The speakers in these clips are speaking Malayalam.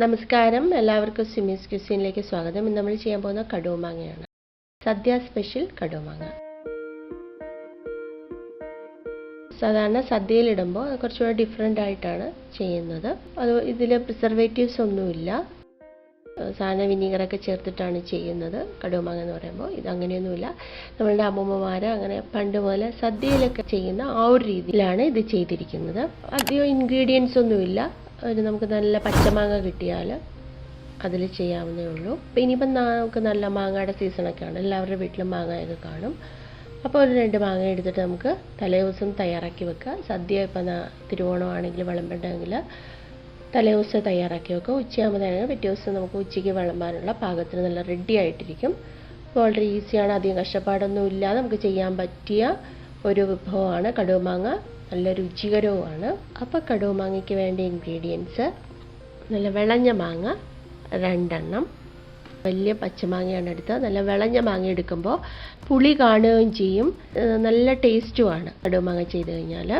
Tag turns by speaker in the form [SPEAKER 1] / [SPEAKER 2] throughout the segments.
[SPEAKER 1] നമസ്കാരം. എല്ലാവർക്കും സിമീസ് ക്യൂസിനിലേക്ക് സ്വാഗതം. ഇന്ന് നമ്മൾ ചെയ്യാൻ പോകുന്ന കടുവമാങ്ങയാണ്. സദ്യ സ്പെഷ്യൽ കടുവമാങ്ങ. സാധാരണ സദ്യയിലിടുമ്പോൾ കുറച്ചുകൂടെ ഡിഫറെന്റ് ആയിട്ടാണ് ചെയ്യുന്നത്. അത് ഇതിൽ പ്രിസർവേറ്റീവ്സ് ഒന്നുമില്ല. സാധന വിനീഗറൊക്കെ ചേർത്തിട്ടാണ് ചെയ്യുന്നത് കടുവമാങ്ങ എന്ന് പറയുമ്പോൾ. ഇത് അങ്ങനെയൊന്നുമില്ല. നമ്മളുടെ അമ്മൂമ്മമാർ അങ്ങനെ പണ്ട് പോലെ സദ്യയിലൊക്കെ ചെയ്യുന്ന ആ ഒരു രീതിയിലാണ് ഇത് ചെയ്തിരിക്കുന്നത്. അധികം ഇൻഗ്രീഡിയൻസ് ഒന്നുമില്ല. ഒരു നമുക്ക് നല്ല പച്ചമാങ്ങ കിട്ടിയാൽ അതിൽ ചെയ്യാവുന്നേ ഉള്ളൂ. ഇനിയിപ്പം നമുക്ക് നല്ല മാങ്ങയുടെ സീസണൊക്കെ ആണ് എല്ലാവരുടെ വീട്ടിലും മാങ്ങയൊക്കെ കാണും. അപ്പോൾ ഒരു രണ്ട് മാങ്ങ എടുത്തിട്ട് നമുക്ക് തലേദിവസം തയ്യാറാക്കി വെക്കുക. സദ്യ ഇപ്പം തിരുവോണമാണെങ്കിൽ വിളമ്പുണ്ടെങ്കിൽ തലേദിവസം തയ്യാറാക്കി വെക്കുക. ഉച്ചയാകുമ്പോഴത്തേനും പിറ്റേ ദിവസം നമുക്ക് ഉച്ചയ്ക്ക് വിളമ്പാനുള്ള പാകത്തിന് നല്ല റെഡി ആയിട്ടിരിക്കും. വളരെ ഈസിയാണ് അധികം കഷ്ടപ്പാടൊന്നും ഇല്ലാതെ നമുക്ക് ചെയ്യാൻ പറ്റിയ ഒരു വിഭവമാണ് കടുമാങ്ങ നല്ല രുചികരവുമാണ്. അപ്പോൾ കടുമാങ്ങയ്ക്ക് വേണ്ട ഇൻഗ്രീഡിയൻസ് നല്ല വിളഞ്ഞ മാങ്ങ രണ്ടെണ്ണം. വലിയ പച്ചമാങ്ങയാണ് എടുത്തത്. നല്ല വിളഞ്ഞ മാങ്ങ എടുക്കുമ്പോൾ പുളി കാണുകയും ചെയ്യും. നല്ല ടേസ്റ്റുമാണ് കടുവ മാങ്ങ ചെയ്ത് കഴിഞ്ഞാൽ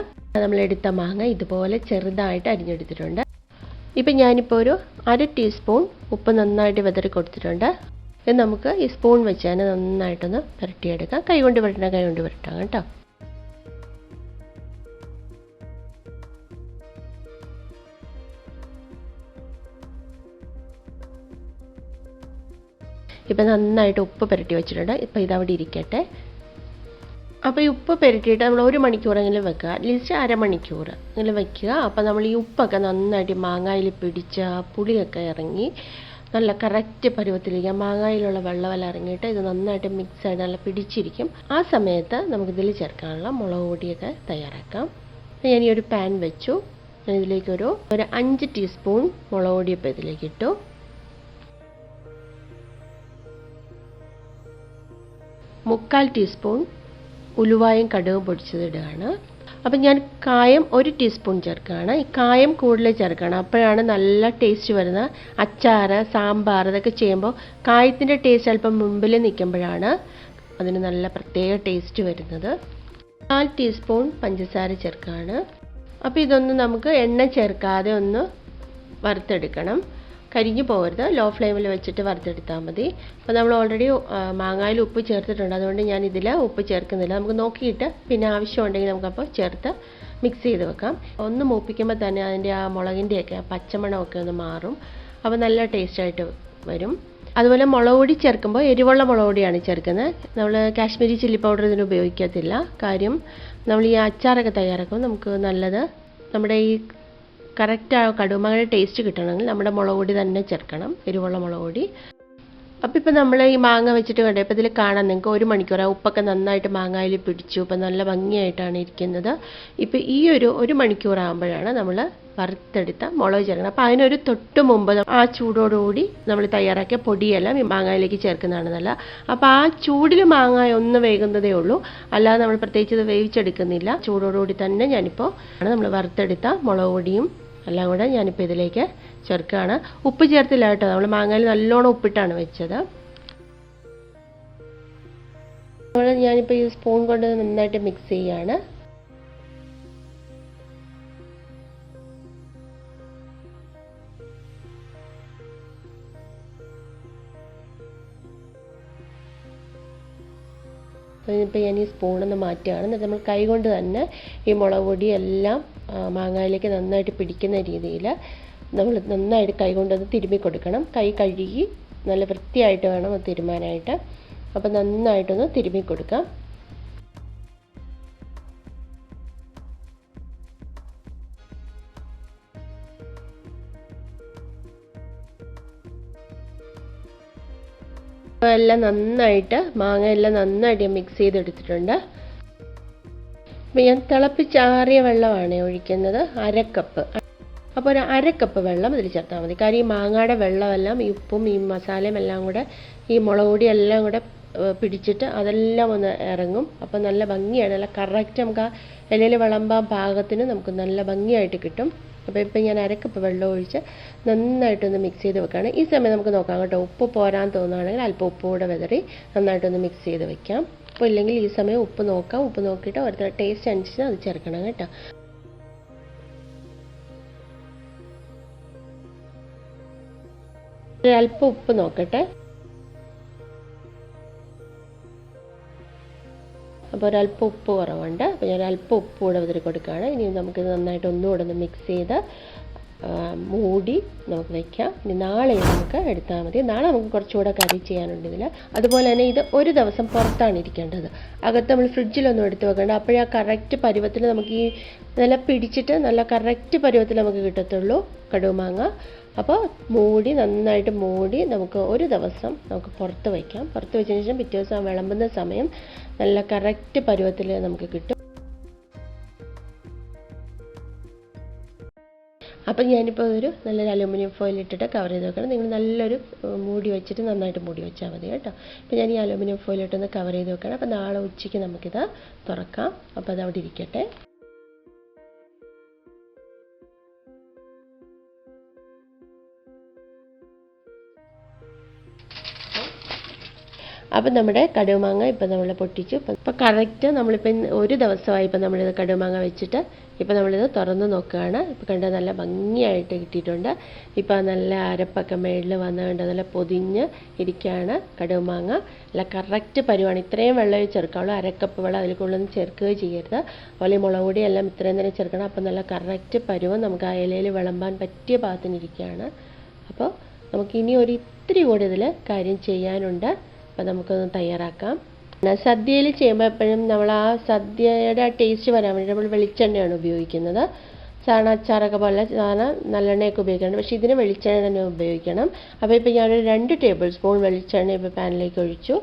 [SPEAKER 1] നമ്മൾ എടുത്ത മാങ്ങ ഇതുപോലെ ചെറുതായിട്ട് അരിഞ്ഞെടുത്തിട്ടുണ്ട്. ഇപ്പം ഞാനിപ്പോൾ ഒരു അര ടീസ്പൂൺ ഉപ്പ് നന്നായിട്ട് വിതറി കൊടുത്തിട്ടുണ്ട്. ഇത് നമുക്ക് ഈ സ്പൂൺ വെച്ച് തന്നെ നന്നായിട്ടൊന്ന് പുരട്ടിയെടുക്കാം. കൈ കൊണ്ട് കൈകൊണ്ട് കൈ കൊണ്ട് പുരട്ടാം കേട്ടോ. ഇപ്പം നന്നായിട്ട് ഉപ്പ് പുരട്ടി വെച്ചിട്ടുണ്ട്. ഇപ്പം ഇതവിടെ ഇരിക്കട്ടെ. അപ്പോൾ ഈ ഉപ്പ് പുരട്ടിയിട്ട് നമ്മൾ ഒരു മണിക്കൂറെങ്കിലും വെക്കുക. അറ്റ്ലീസ്റ്റ് അരമണിക്കൂർ അങ്ങനെ വെക്കുക. അപ്പോൾ നമ്മൾ ഈ ഉപ്പൊക്കെ നന്നായിട്ട് മാങ്ങായിൽ പിടിച്ച പുളിയൊക്കെ ഇറങ്ങി നല്ല കറക്റ്റ് പരുവത്തിലിരിക്കുക മാങ്ങായിലുള്ള വെള്ളമെല്ലാം ഇറങ്ങിയിട്ട് ഇത് നന്നായിട്ട് മിക്സ് ആയിട്ട് നല്ല പിടിച്ചിരിക്കും. ആ സമയത്ത് നമുക്കിതിൽ ചേർക്കാനുള്ള മുളക് പൊടിയൊക്കെ തയ്യാറാക്കാം. ഞാൻ ഈ ഒരു പാൻ വെച്ചു. ഇതിലേക്കൊരു ഒരു അഞ്ച് ടീസ്പൂൺ മുളക് പൊടി ഇപ്പോൾ ഇതിലേക്ക് ഇട്ടു. മുക്കാൽ ടീസ്പൂൺ ഉലുവായും കടുകും പൊടിച്ചതിടുകയാണ്. അപ്പം ഞാൻ കായം ഒരു ടീസ്പൂൺ ചേർക്കുകയാണ്. ഈ കായം കൂടുതൽ ചേർക്കണം. അപ്പോഴാണ് നല്ല ടേസ്റ്റ് വരുന്നത് അച്ചാർ സാമ്പാർ ഇതൊക്കെ ചെയ്യുമ്പോൾ കായത്തിന്റെ ടേസ്റ്റ് അല്പം മുമ്പിൽ നിൽക്കുമ്പോഴാണ് അതിന് നല്ല പ്രത്യേക ടേസ്റ്റ് വരുന്നത്. കാൽ ടീസ്പൂൺ പഞ്ചസാര ചേർക്കുകയാണ്. അപ്പോൾ ഇതൊന്ന് നമുക്ക് എണ്ണ ചേർക്കാതെ ഒന്ന് വറുത്തെടുക്കണം. കരിഞ്ഞു പോകരുത്. ലോ ഫ്ലെയിമിൽ വെച്ചിട്ട് വറുത്തെടുത്താൽ മതി. അപ്പോൾ നമ്മൾ ഓൾറെഡി മാങ്ങായിൽ ഉപ്പ് ചേർത്തിട്ടുണ്ട്. അതുകൊണ്ട് ഞാൻ ഇതിൽ ഉപ്പ് ചേർക്കുന്നില്ല. നമുക്ക് നോക്കിയിട്ട് പിന്നെ ആവശ്യമുണ്ടെങ്കിൽ നമുക്കപ്പോൾ ചേർത്ത് മിക്സ് ചെയ്ത് വെക്കാം. ഒന്ന് മൂപ്പിക്കുമ്പോൾ തന്നെ അതിന്റെ ആ മുളകിന്റെയൊക്കെ പച്ചമണമൊക്കെ ഒന്ന് മാറും. അപ്പോൾ നല്ല ടേസ്റ്റായിട്ട് വരും. അതുപോലെ മുളക് പൊടി ചേർക്കുമ്പോൾ എരിവുള്ള മുളക് പൊടിയാണ് ചേർക്കുന്നത്. നമ്മൾ കാശ്മീരി ചില്ലി പൗഡർ ഇതിന് ഉപയോഗിക്കത്തില്ല. കാര്യം നമ്മൾ ഈ അച്ചാറൊക്കെ തയ്യാറാക്കുമ്പോൾ നമുക്ക് നല്ലത് നമ്മുടെ ഈ കറക്റ്റ് ആ കടുമാങ്ങയുടെ ടേസ്റ്റ് കിട്ടണമെങ്കിൽ നമ്മുടെ മുളക് പൊടി തന്നെ ചേർക്കണം എരിവുള്ള മുളക് പൊടി. അപ്പോൾ ഇപ്പോൾ നമ്മൾ ഈ മാങ്ങ വെച്ചിട്ട് വേണ്ട ഇപ്പോൾ ഇതിൽ കാണാൻ നിങ്ങൾക്ക് ഒരു മണിക്കൂർ ആ ഉപ്പൊക്കെ നന്നായിട്ട് മാങ്ങയിൽ പിടിച്ചു ഇപ്പം നല്ല ഭംഗിയായിട്ടാണ് ഇരിക്കുന്നത്. ഇപ്പോൾ ഈ ഒരു ഒരു മണിക്കൂർ ആകുമ്പോഴാണ് നമ്മൾ വറുത്തെടുത്ത മുളക് ചേർക്കണം അപ്പോൾ അതിനൊരു തൊട്ട് മുമ്പ് ആ ചൂടോടുകൂടി നമ്മൾ തയ്യാറാക്കിയ പൊടിയെല്ലാം ഈ മാങ്ങയിലേക്ക് ചേർക്കുന്നതാണ് നല്ല അപ്പോൾ ആ ചൂടിൽ മാങ്ങ ഒന്ന് വേകുന്നതേ ഉള്ളൂ. അല്ലാതെ നമ്മൾ പ്രത്യേകിച്ച് ഇത് വേവിച്ചെടുക്കുന്നില്ല. ചൂടോടുകൂടി തന്നെ ഞാനിപ്പോൾ നമ്മൾ വറുത്തെടുത്ത മുളക് പൊടിയും എല്ലാം കൂടെ ഞാനിപ്പോൾ ഇതിലേക്ക് ചേർക്കുകയാണ്. ഉപ്പ് ചേർത്തില്ല കേട്ടോ നമ്മൾ മാങ്ങയിൽ നല്ലോണം ഉപ്പിട്ടാണ് വെച്ചത്. ഞാനിപ്പോൾ ഈ സ്പൂൺ കൊണ്ട് നന്നായിട്ട് മിക്സ് ചെയ്യാണ്. ഇപ്പോൾ ഞാൻ ഈ സ്പൂണൊന്ന് മാറ്റുകയാണ്. എന്നിട്ട് നമ്മൾ കൈ കൊണ്ട് തന്നെ ഈ മുളക് പൊടി എല്ലാം മാങ്ങയിലേക്ക് നന്നായിട്ട് പിടിക്കുന്ന രീതിയിൽ നമ്മൾ നന്നായിട്ട് കൈ കൊണ്ടൊന്ന് തിരുമ്മി കൊടുക്കണം. കൈ കഴുകി നല്ല വൃത്തിയായിട്ട് വേണം അത് തിരുമാനായിട്ട് അപ്പോൾ നന്നായിട്ടൊന്ന് തിരുമ്മി കൊടുക്കാം. എല്ലാം നന്നായിട്ട് മാങ്ങ എല്ലാം നന്നായിട്ട് മിക്സ് ചെയ്തെടുത്തിട്ടുണ്ട്. അപ്പോൾ ഞാൻ തിളപ്പിച്ചാറിയ വെള്ളമാണ് ഒഴിക്കുന്നത്. അരക്കപ്പ്. അപ്പോൾ ഒരു അരക്കപ്പ് വെള്ളം ഇതിൽ ചേർത്താൽ മതി. കാര്യം ഈ മാങ്ങയുടെ വെള്ളമെല്ലാം ഈ ഉപ്പും ഈ മസാലയും എല്ലാം കൂടെ ഈ മുളക് പൊടി എല്ലാം കൂടെ പിടിച്ചിട്ട് അതെല്ലാം ഒന്ന് ഇറങ്ങും. അപ്പോൾ നല്ല ഭംഗിയാണ്. നല്ല കറക്റ്റ് നമുക്ക് ആ ഇലയിൽ വിളമ്പാൻ പാകത്തിന് നമുക്ക് നല്ല ഭംഗിയായിട്ട് കിട്ടും. അപ്പോൾ ഇപ്പം ഞാൻ അരക്കപ്പ് വെള്ളം ഒഴിച്ച് നന്നായിട്ടൊന്ന് മിക്സ് ചെയ്ത് വെക്കുകയാണ് ഈ സമയം നമുക്ക് നോക്കാം കേട്ടോ. ഉപ്പ് പോരാൻ തോന്നുകയാണെങ്കിൽ അല്പം ഉപ്പ് കൂടെ വിതറി നന്നായിട്ടൊന്ന് മിക്സ് ചെയ്ത് വെക്കാം. അപ്പോൾ ഇല്ലെങ്കിൽ ഈ സമയം ഉപ്പ് നോക്കാം. ഉപ്പ് നോക്കിയിട്ട് ഓരോ ടേസ്റ്റ് അനുസരിച്ച് അത് ചേർക്കണം കേട്ടോ. അല്പം ഉപ്പ് നോക്കട്ടെ. അപ്പോൾ ഒരല്പം ഉപ്പ് കുറവുണ്ട്. അപ്പോൾ ഞാൻ അല്പം ഉപ്പ് കൂടെ ഇതിൽ കൊടുക്കുകയാണ്. ഇനി നമുക്കിത് നന്നായിട്ട് ഒന്നുകൂടെ ഒന്ന് മിക്സ് ചെയ്ത് മൂടി നമുക്ക് വെക്കാം. ഇനി നാളെ നമുക്ക് എടുത്താൽ മതി. നാളെ നമുക്ക് കുറച്ചുകൂടെ കറി ചെയ്യാനുണ്ട് ഇതിൽ അതുപോലെ തന്നെ ഇത് ഒരു ദിവസം പുറത്താണ് ഇരിക്കേണ്ടത്. അകത്ത് നമ്മൾ ഫ്രിഡ്ജിലൊന്നും എടുത്ത് വെക്കേണ്ട. അപ്പോഴേ ആ കറക്റ്റ് പരുവത്തിൽ നമുക്ക് ഈ നല്ല പിടിച്ചിട്ട് നല്ല കറക്റ്റ് പരുവത്തിൽ നമുക്ക് കിട്ടത്തുള്ളൂ കടുമാങ്ങ അപ്പോൾ മൂടി നന്നായിട്ട് മൂടി നമുക്ക് ഒരു ദിവസം നമുക്ക് പുറത്ത് വയ്ക്കാം പുറത്ത് വെച്ചതിന് ശേഷം പിറ്റേ ദിവസം വിളമ്പുന്ന സമയം നല്ല കറക്റ്റ് പരുവത്തിൽ നമുക്ക് കിട്ടും. അപ്പം ഞാനിപ്പോൾ ഒരു നല്ലൊരു അലുമിനിയം ഫോയിൽ ഇട്ടിട്ട് കവർ ചെയ്ത് വെക്കണം. നിങ്ങൾ നല്ലൊരു മൂടി വെച്ചിട്ട് നന്നായിട്ട് മൂടി വെച്ചാൽ മതി കേട്ടോ. അപ്പോൾ ഞാൻ ഈ അലുമിനിയം ഫോയിൽ ഇട്ടൊന്ന് കവർ ചെയ്ത് വെക്കണം. അപ്പോൾ നാളെ ഉച്ചയ്ക്ക് നമുക്കിത് തുറക്കാം. അപ്പോൾ അത് അവിടെ ഇരിക്കട്ടെ. അപ്പം നമ്മുടെ കടുമാങ്ങ ഇപ്പം നമ്മൾ പൊട്ടിച്ചു. ഇപ്പം കറക്റ്റ് നമ്മളിപ്പം ഒരു ദിവസമായി ഇപ്പം നമ്മളിത് കടുമാങ്ങ വെച്ചിട്ട് ഇപ്പം നമ്മളിത് തുറന്ന് നോക്കുകയാണ്. ഇപ്പം കണ്ട നല്ല ഭംഗിയായിട്ട് കിട്ടിയിട്ടുണ്ട്. ഇപ്പം നല്ല അരപ്പൊക്കെ മേളിൽ വന്ന് നല്ല പൊതിഞ്ഞ് ഇരിക്കുകയാണ് കടുമാങ്ങ അല്ല കറക്റ്റ് പരുവാണ്. ഇത്രയും വെള്ളമേ ചേർക്കാവുള്ളൂ അരക്കപ്പ് വെള്ളം അതിൽ കൂടുതലൊന്നും ചേർക്കുകയോ ചെയ്യരുത്. അതുപോലെ മുളക് പൊടി എല്ലാം ഇത്രയും തന്നെ ചേർക്കണം. അപ്പം നല്ല കറക്റ്റ് പരുവം നമുക്ക് ആ ഇലയിൽ വിളമ്പാൻ പറ്റിയ പാകത്തിനിരിക്കുകയാണ് അപ്പോൾ നമുക്ക് ഇനി ഒരു ഇത്തിരി കൂടി ഇതിൽ കാര്യം ചെയ്യാനുണ്ട്. അപ്പോൾ നമുക്കൊന്ന് തയ്യാറാക്കാം. സദ്യയിൽ ചെയ്യുമ്പോൾ എപ്പോഴും നമ്മൾ ആ സദ്യയുടെ ടേസ്റ്റ് വരാൻ വേണ്ടി നമ്മൾ വെളിച്ചെണ്ണയാണ് ഉപയോഗിക്കുന്നത്. സാധാരണ അച്ചാറൊക്കെ പോലെ സാധാരണ നല്ലെണ്ണയൊക്കെ ഉപയോഗിക്കണം പക്ഷേ ഇതിന് വെളിച്ചെണ്ണ തന്നെ ഉപയോഗിക്കണം. അപ്പോൾ ഇപ്പോൾ ഞാനൊരു രണ്ട് ടേബിൾ സ്പൂൺ വെളിച്ചെണ്ണ ഇപ്പോൾ പാനിലേക്ക് ഒഴിച്ചു.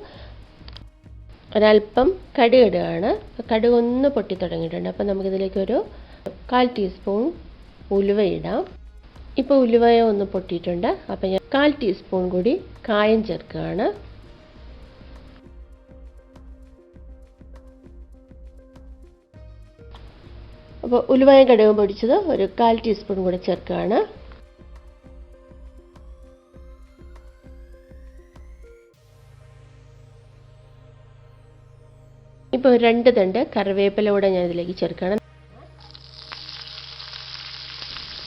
[SPEAKER 1] ഒരല്പം കടുക് ഇടുകയാണ് കടുക് ഒന്ന് പൊട്ടി തുടങ്ങിയിട്ടുണ്ട്. അപ്പോൾ നമുക്കിതിലേക്കൊരു കാൽ ടീസ്പൂൺ ഉലുവ ഇടാം. ഇപ്പോൾ ഉലുവയോ ഒന്ന് പൊട്ടിയിട്ടുണ്ട്. അപ്പോൾ ഞാൻ കാൽ ടീസ്പൂൺ കൂടി കായം ചേർക്കുകയാണ്. അപ്പോൾ ഉലുവയും കടുകും പൊടിച്ചത് ഒരു കാൽ ടീസ്പൂൺ കൂടെ ചേർക്കുകയാണ്. ഇപ്പോൾ രണ്ട് തണ്ട് കറിവേപ്പില കൂടെ ഞാൻ ഇതിലേക്ക് ചേർക്കുകയാണ്.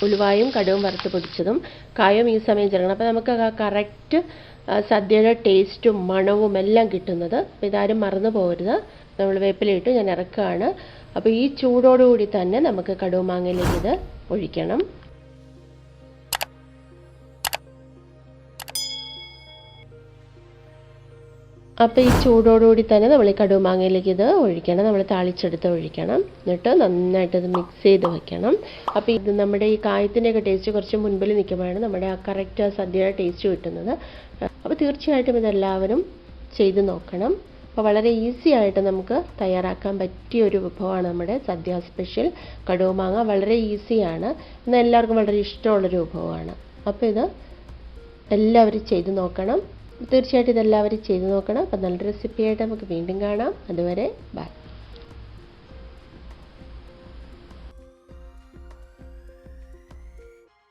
[SPEAKER 1] ഉലുവായും കടുവും വറുത്ത് പൊടിച്ചതും കായവും ഈ സമയം ചേർക്കണം. അപ്പോൾ നമുക്ക് ആ കറക്റ്റ് സദ്യയുടെ ടേസ്റ്റും മണവും എല്ലാം കിട്ടുന്നത്. അപ്പോൾ ഇതാരും മറന്നു പോകരുത്. നമ്മൾ വേപ്പിലയിട്ട് ഞാൻ ഇറക്കുകയാണ്. അപ്പോൾ ഈ ചൂടോടുകൂടി തന്നെ നമുക്ക് കടുമാങ്ങയിലേക്ക് ഇത് ഒഴിക്കണം. അപ്പോൾ ഈ ചൂടോടുകൂടി തന്നെ നമ്മൾ ഈ കടുമാങ്ങയിലേക്ക് ഇത് ഒഴിക്കണം. നമ്മൾ താളിച്ചെടുത്ത് ഒഴിക്കണം. എന്നിട്ട് നന്നായിട്ട് ഇത് മിക്സ് ചെയ്ത് വെക്കണം. അപ്പോൾ ഇത് നമ്മുടെ ഈ കായത്തിന്റെയൊക്കെ ടേസ്റ്റ് കുറച്ച് മുൻപിൽ നിൽക്കുമ്പോഴാണ് നമ്മുടെ ആ കറക്റ്റ് സദ്യയുടെ ടേസ്റ്റ് കിട്ടുന്നത്. അപ്പോൾ തീർച്ചയായിട്ടും ഇതെല്ലാവരും ചെയ്ത് നോക്കണം. അപ്പോൾ വളരെ ഈസി ആയിട്ട് നമുക്ക് തയ്യാറാക്കാൻ പറ്റിയ ഒരു വിഭവമാണ് നമ്മുടെ സദ്യ സ്പെഷ്യൽ കടുവ മാങ്ങ വളരെ ഈസിയാണ് എന്നാൽ എല്ലാവർക്കും വളരെ ഇഷ്ടമുള്ളൊരു വിഭവമാണ്. അപ്പോൾ ഇത് എല്ലാവരും ചെയ്ത് നോക്കണം. തീർച്ചയായിട്ടും ഇതെല്ലാവരും ചെയ്ത് നോക്കണം. അപ്പം നല്ല റെസിപ്പിയായിട്ട് നമുക്ക് വീണ്ടും കാണാം. അതുവരെ ബൈ